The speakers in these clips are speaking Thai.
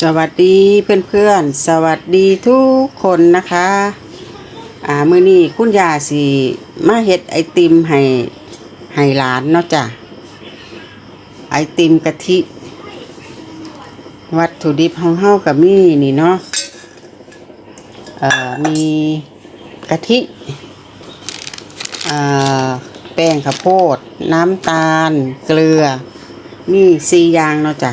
สวัสดีเพื่อนๆ สวัสดีทุกคนนะคะ อ่ามื้อนี้คุณยาสิมาเฮ็ดไอติมให้ให้หลานเนาะจ้ะ ไอติมกะทิ วัตถุดิบของเฮากับมีนี่เนาะ เอ่อ มีกะทิ เอ่าแป้งข้าวโพด น้ำตาล เกลือ มีสี่อย่างเนาะจ้ะ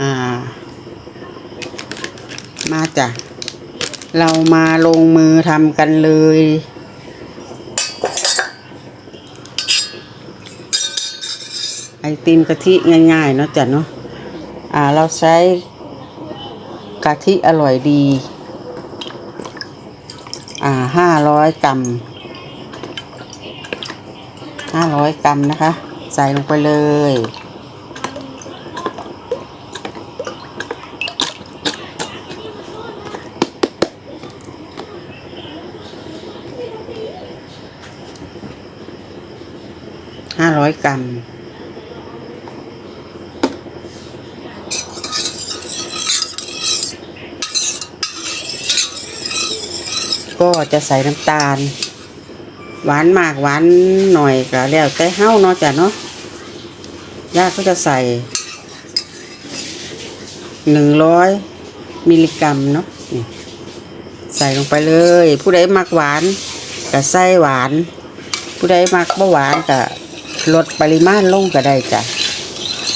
อ่า มา จ้ะ เรามาลงมือทำกันเลย ไอติมกะทิง่ายๆเนาะจ้ะเนาะ อ่าเราใช้กะทิอร่อยดี อ่าห้าร้อยกรัมห้าร้อยกรัมนะคะ ใส่ลงไปเลย ห้าร้อยกรัม ก็จะใส่น้ำตาล หวานมากหวานหน่อยก็แล้วแต่เฮ้าเนาะจ้ะเนาะย่าก็จะใส่หนึ่งร้อยมิลลิกรัมเนาะใส่ลงไปเลย ผู้ใดมักหวานก็ใส่หวาน ผู้ใดมักบาหวานก็ ลดปริมาณลงก็ได้จ้ะ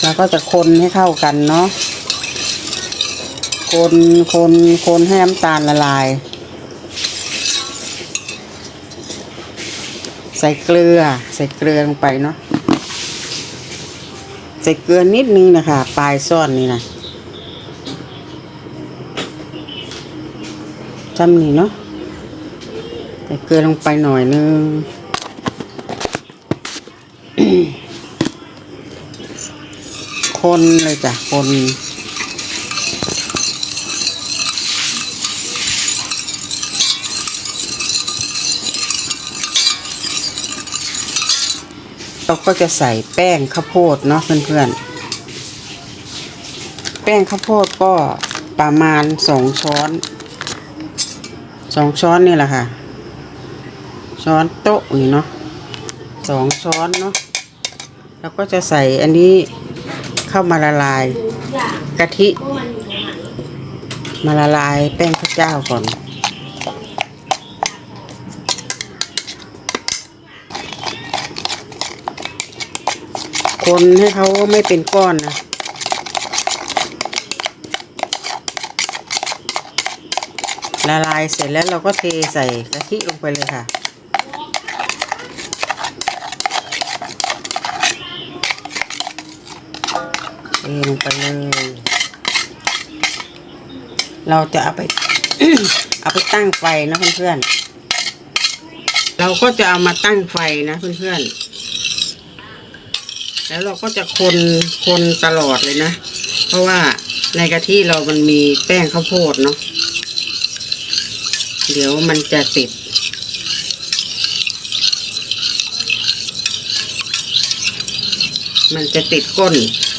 แล้วก็จะคนให้เข้ากันเนาะคนคนคนให้น้ำตาลละลาย ใส่เกลือ ใส่เกลือลงไปเนาะใส่เกลือนิดนึงนะคะ ปลายซ่อนนี่นะจำนี่เนาะใส่เกลือลงไปหน่อยนึง คนเลยจ้ะคนเราก็จะใส่แป้งข้าวโพดเนาะเพื่อนๆ แป้งข้าวโพดก็ประมาณสองช้อนสองช้อนนี่แหละค่ะ ช้อนโต๊ะนี่เนาะสองช้อนเนาะ แล้วก็จะใส่อันนี้เข้ามาละลาย กะทิ มาละลายแป้งข้าวเจ้าก่อน คนให้เขาไม่เป็นก้อนนะละลายเสร็จแล้วเราก็เทใส่กะทิลงไปเลยค่ะ ลงไปเลย เราจะเอาไป เอาไปตั้งไฟนะเพื่อนๆ เราก็จะเอามาตั้งไฟนะเพื่อนๆ แล้วเราก็จะคนคนตลอดเลยนะ เพราะว่าในกะทิเรามันมีแป้งข้าวโพดเนาะ เดี๋ยวมันจะติดมันจะติดก้น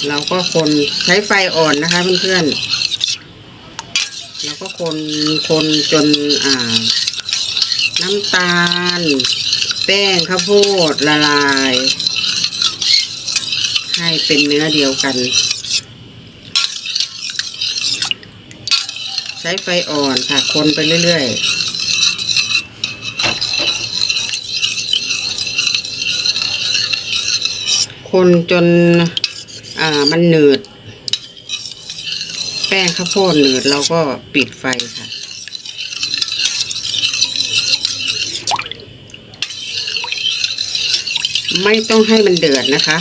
เราก็คนใช้ไฟอ่อนนะคะเพื่อนๆแล้วก็คนคนจนอ่า น้ำตาล แป้งข้าวโพดละลาย ให้เป็นเนื้อเดียวกัน ใช้ไฟอ่อนค่ะ คนไปเรื่อยๆคนจน อ่ามันหนืด แป้งข้าวโพดหนืดเราก็ปิดไฟค่ะ ไม่ต้องให้มันเดือดนะคะ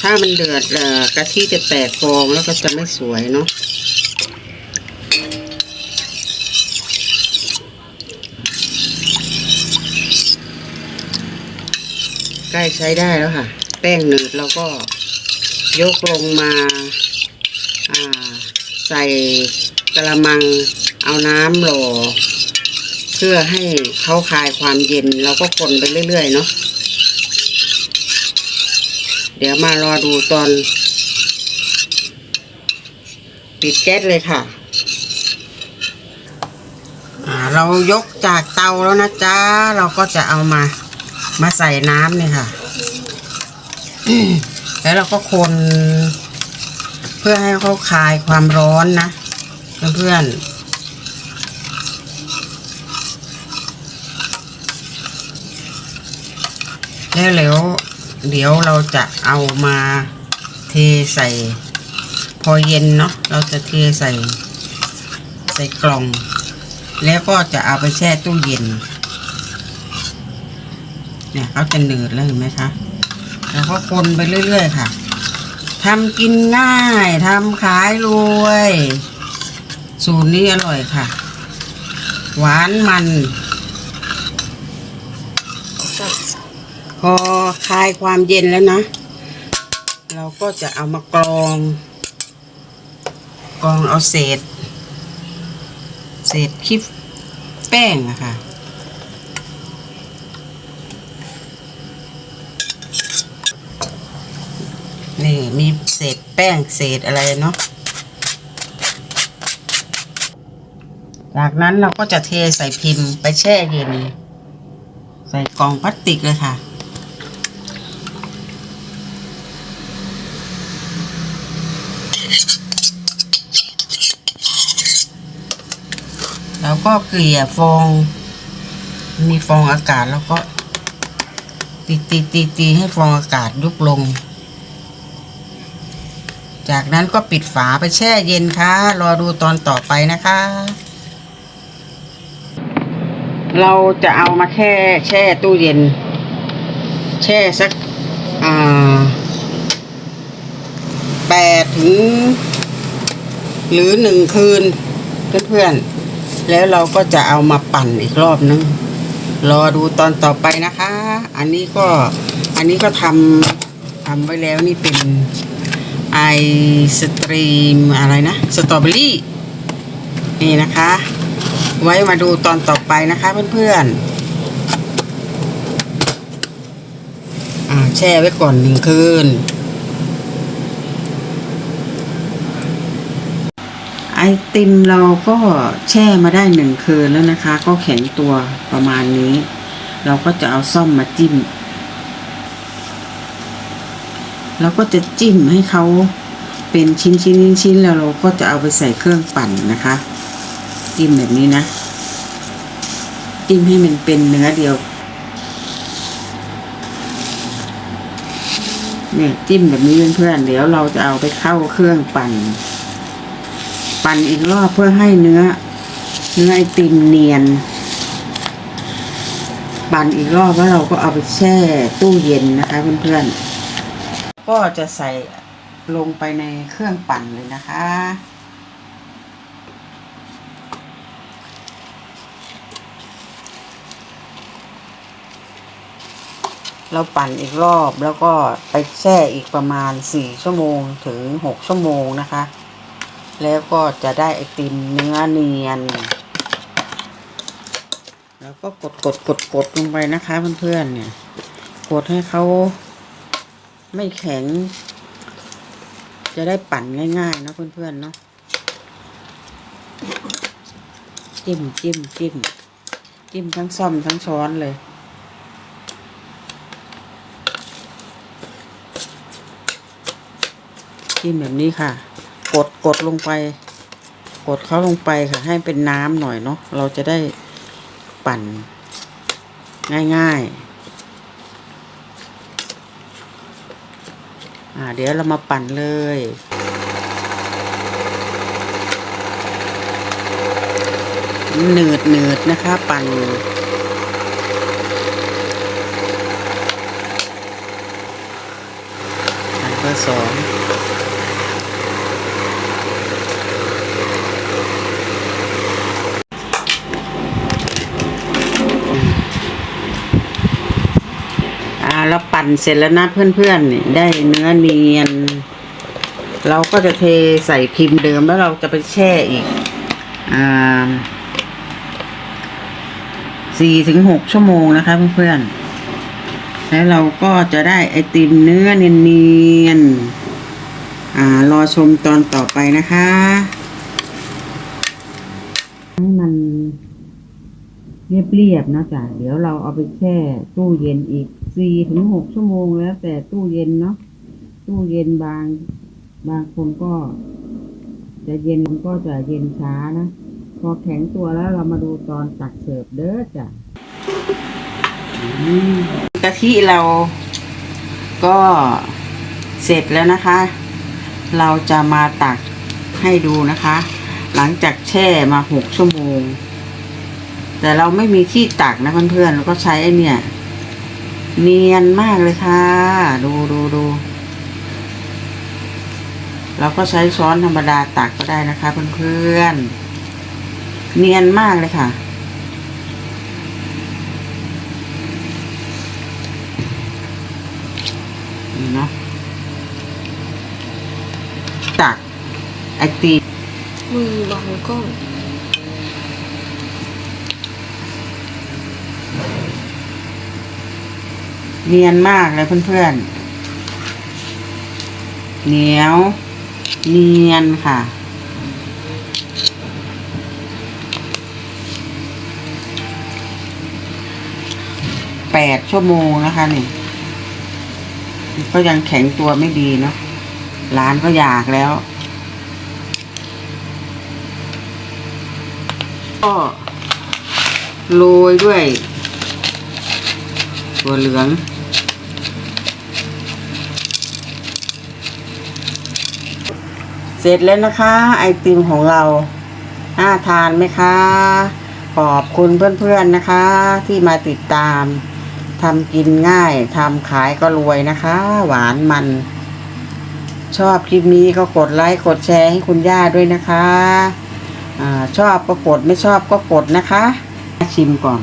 ถ้ามันเดือดอกะทิจะแตกฟองแล้วก็จะไม่สวยเนาะใกล้ใช้ได้แล้วค่ะ แป้งหนืดเราก็ ยกลงมาใส่กระมังเอาน้ำหล่อ เพื่อให้เขาคลายความเย็นเราก็คนไปเรื่อย ๆ เนาะเดี๋ยวมารอดูตอน ปิดแก๊สเลยค่ะ เรายกจากเตาแล้วนะจ๊ะ เราก็จะเอามา มาใส่น้ำเนี่ยค่ะ แล้วเราก็คนเพื่อให้เขาคลายความร้อนนะเพื่อนๆแล้วเดี๋ยวเดี๋ยวเราจะเอามาเทใส่ พอเย็นเนาะเราจะเทใส่ ใส่กล่อง แล้วก็จะเอาไปแช่ตู้เย็น เนี่ยเขาจะหนืดแล้วเห็นไหมคะ แล้วก็คนไปเรื่อย ๆ ค่ะทำกินง่ายทำขายรวย สูตรนี้อร่อยค่ะ หวานมัน พอคลายความเย็นแล้วนะ เราก็จะเอามากรอง กรองเอาเศษ เศษคลิปแป้งอะค่ะ นี่มีเศษแป้งเศษอะไรเนาะ จากนั้นเราก็จะเทใส่พิมพ์ไปแช่เย็น ใส่กล่องพลาสติกเลยค่ะแล้วก็เกลี่ยฟอง มีฟองอากาศแล้วก็ตีตีตีตีให้ฟองอากาศยุบลง จากนั้นก็ปิดฝาไปแช่เย็นค่ะ รอดูตอนต่อไปนะคะ เราจะเอามาแค่แช่ตู้เย็น แช่สักแปดถึง หรือหนึ่งคืนเพื่อนๆ แล้วเราก็จะเอามาปั่นอีกรอบนึง รอดูตอนต่อไปนะคะ อันนี้ก็ อันนี้ก็ทำทำไว้แล้วนี่เป็น ไอสตรีมอะไรนะสตรอเบอรี่นี่นะคะ ไว้มาดูตอนต่อไปนะคะเพื่อนๆอ่าแช่ไว้ก่อนหนึ่งคืน ไอติมเราก็แช่มาได้หนึ่งคืนแล้วนะคะ ก็แข็งตัวประมาณนี้ เราก็จะเอาซ่อมมาจิ้ม เราก็จะจิ้มให้เขาเป็นชิ้นชิ้นชิ้นชิ้นแล้วเราก็จะเอาไปใส่เครื่องปั่นนะคะ จิ้มแบบนี้นะ จิ้มให้มันเป็นเนื้อเดียวเนี่ยจิ้มแบบนี้เพื่อนๆเดี๋ยวเราจะเอาไปเข้าเครื่องปั่น ปั่นอีกรอบเพื่อให้เนื้อ เนื้อไอติมเนียน ปั่นอีกรอบแล้วเราก็เอาไปแช่ตู้เย็นนะคะเพื่อนๆ ก็จะใส่ลงไปในเครื่องปั่นเลยนะคะ เราปั่นอีกรอบแล้วก็ไปแช่อีกประมาณสี่ชั่วโมงถึงหกชั่วโมงนะคะ แล้วก็จะได้ไอติมเนื้อเนียน แล้วก็กดกดกดกดลงไปนะคะเพื่อนๆเนี่ย กดให้เขา ไม่แข็ง จะได้ปั่นง่ายๆนะเพื่อนๆเนาะจิ้มจิ้มจิ้มจิ้มทั้งซ่อมทั้งช้อนเลยจิ้มแบบนี้ค่ะ กดกดลงไป กดเขาลงไปค่ะ ให้เป็นน้ำหน่อยเนาะเราจะได้ปั่นง่ายๆ อ่าเดี๋ยวเรามาปั่นเลยหนืดหนืดนะคะ ปั่นปั่นเบอร์สอง อ่าเรา ปั่นเสร็จแล้วนะเพื่อนๆนี่ได้เนื้อเนียน เราก็จะเทใส่พิมพ์เดิมแล้วเราจะไปแช่อีกอ่าสี่ถึงหกชั่วโมงนะคะเพื่อนๆ แล้วเราก็จะได้ไอติมเนื้อเนียนๆ อ่ารอชมตอนต่อไปนะคะ ให้มัน เรียบๆนะจ๊ะเดี๋ยวเราเอาไปแช่ตู้เย็นอีกสี่ถึงหกชั่วโมงแล้ว แต่ตู้เย็นเนาะตู้เย็นบาง บางคนก็ จะเย็นก็จะเย็นช้านะ พอแข็งตัวแล้วเรามาดูตอนตักเสิร์ฟเด้อจ้ะกะทิเราก็เสร็จแล้วนะคะ เราจะมาตักให้ดูนะคะ หลังจากแช่มาหกชั่วโมง แต่เราไม่มีที่ตักนะเพื่อนๆเราก็ใช้ไอ้เนี่ย เนียนมากเลยค่ะ ดูดูดูเราก็ใช้ช้อนธรรมดาตักก็ได้นะคะเพื่อนๆเนียนมากเลยค่ะนี่เนาะตักไอตีมือบังกล้อง เนียนมากเลยเพื่อนๆ เหนียว เนียนค่ะ แปดชั่วโมงนะคะนี่ ก็ยังแข็งตัวไม่ดีเนาะ ร้านก็อยากแล้ว ก็โรยด้วย ตัวเหลือง เสร็จแล้วนะคะ ไอติมของเราน่าทานไหมคะขอบคุณเพื่อนๆนะคะ ที่มาติดตามทำกินง่ายทำขายก็รวยนะคะ หวานมัน ชอบคลิปนี้ก็กดไลค์กดแชร์ให้คุณย่าด้วยนะคะอาชอบก็กดไม่ชอบก็กดนะคะ ชิมก่อน